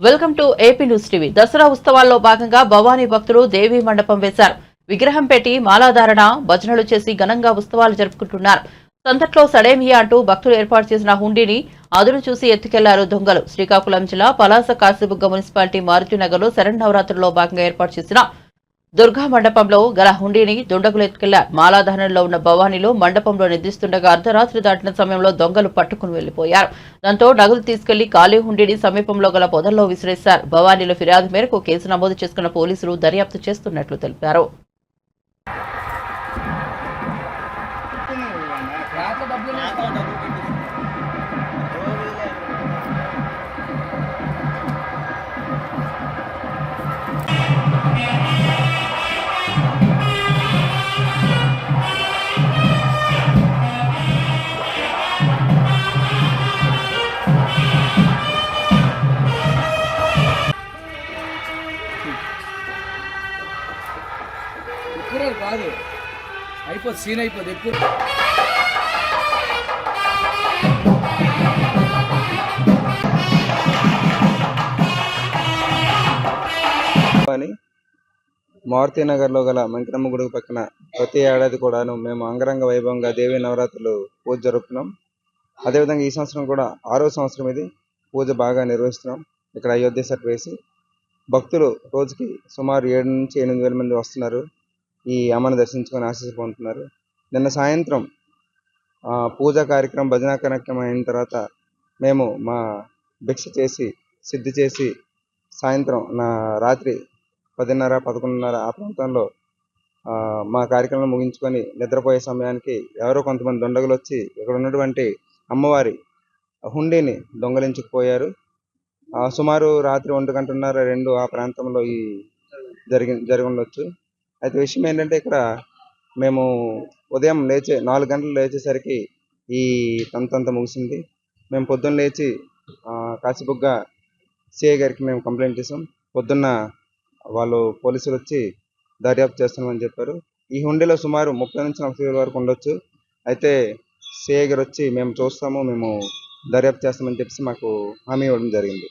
Welcome to AP news TV. Dussehra ఉత్సవాల్లో భాగంగా భవానీ భక్తులు దేవీ మండపం వేశారు. విగ్రహం పెట్టి మాలాధారణ భజనలు చేసి ఘనంగా ఉత్సవాలు జరుపుకుంటున్నారు. సందట్లో సడేమియా అంటూ భక్తులు ఏర్పాటు చేసిన హుండీని అదును చూసి ఎత్తుకెళ్ళారు దొంగలు. శ్రీకాకుళం జిల్లా పలాస కాశీబుగ్గ మున్సిపాలిటీ మారుతినగర్లో శరణవరాత్రుల్లో భాగంగా ఏర్పాటు చేసిన దుర్గా మండపంలో గల హుండీని దుండగులు ఎత్తుకెళ్ళారు మాలాధారణలో ఉన్న భవానీలో మండపంలో నిద్రిస్తుండగా అర్ధరాత్రి దాటిన సమయంలో దొంగలు పట్టుకుని వెళ్ళిపోయారు దాంతో నగదు తీసుకెళ్ళి ఖాళీ హుండీని సమీపంలో గల పొదల్లో విసిరేశారు. భవానీలో ఫిర్యాదు మేరకు కేసు నమోదు చేసుకున్న పోలీసులు దర్యాప్తు చేస్తున్నట్లు తెలిపారు. డబ్బులు కాదు. అయిపోతుంది సీన్ అయిపోతుంది ఎక్కువ అని మారుతి నగర్లో గల వెంకటమ్మ గుడి పక్కన ప్రతి ఏడాది కూడాను మేము అంగరంగ వైభవంగా దేవీ నవరాత్రులు పూజ జరుపుతున్నాం. అదేవిధంగా ఈ సంవత్సరం కూడా ఆరో సంవత్సరం ఇది. పూజ బాగా నిర్వహిస్తున్నాం. ఇక్కడ అయోధ్య సెట్ వేసి భక్తులు రోజుకి సుమారు ఏడు నుంచి ఎనిమిది వేల మంది వస్తున్నారు. ఈ అమ్మను దర్శించుకొని ఆశీస్సు పొందుతున్నారు. నిన్న సాయంత్రం పూజ పూజా కార్యక్రమం భజన కార్యక్రమం అయిన తర్వాత మేము మా భిక్ష చేసి సిద్ధి చేసి సాయంత్రం నా రాత్రి పదిన్నర పదకొండున్నర ఆ ప్రాంతంలో మా కార్యక్రమం ముగించుకొని నిద్రపోయే సమయానికి ఎవరో కొంతమంది దొండగలు వచ్చి ఇక్కడ ఉన్నటువంటి అమ్మవారి హుండీని దొంగలించుకుపోయారు. సుమారు రాత్రి ఒంటి గంటన్నర రెండు ఆ ప్రాంతంలో ఈ జరిగి జరిగి ఉండొచ్చు. అయితే విషయం ఏంటంటే ఇక్కడ మేము ఉదయం లేచే నాలుగు గంటలు లేచేసరికి ఈ తంతంత ముగిసింది. మేము పొద్దున్న లేచి ఆ, సిఐ గారికి మేము కంప్లైంట్ చేసాం పొద్దున్న వాళ్ళు పోలీసులు వచ్చి దర్యాప్తు చేస్తున్నామని చెప్పారు. ఈ హుండీలో సుమారు ముప్పై నుంచి నలభై వేల వరకు ఉండొచ్చు. అయితే సిఐ గారు వచ్చి మేము చూస్తాము మేము దర్యాప్తు చేస్తామని చెప్పి మాకు హామీ ఇవ్వడం జరిగింది.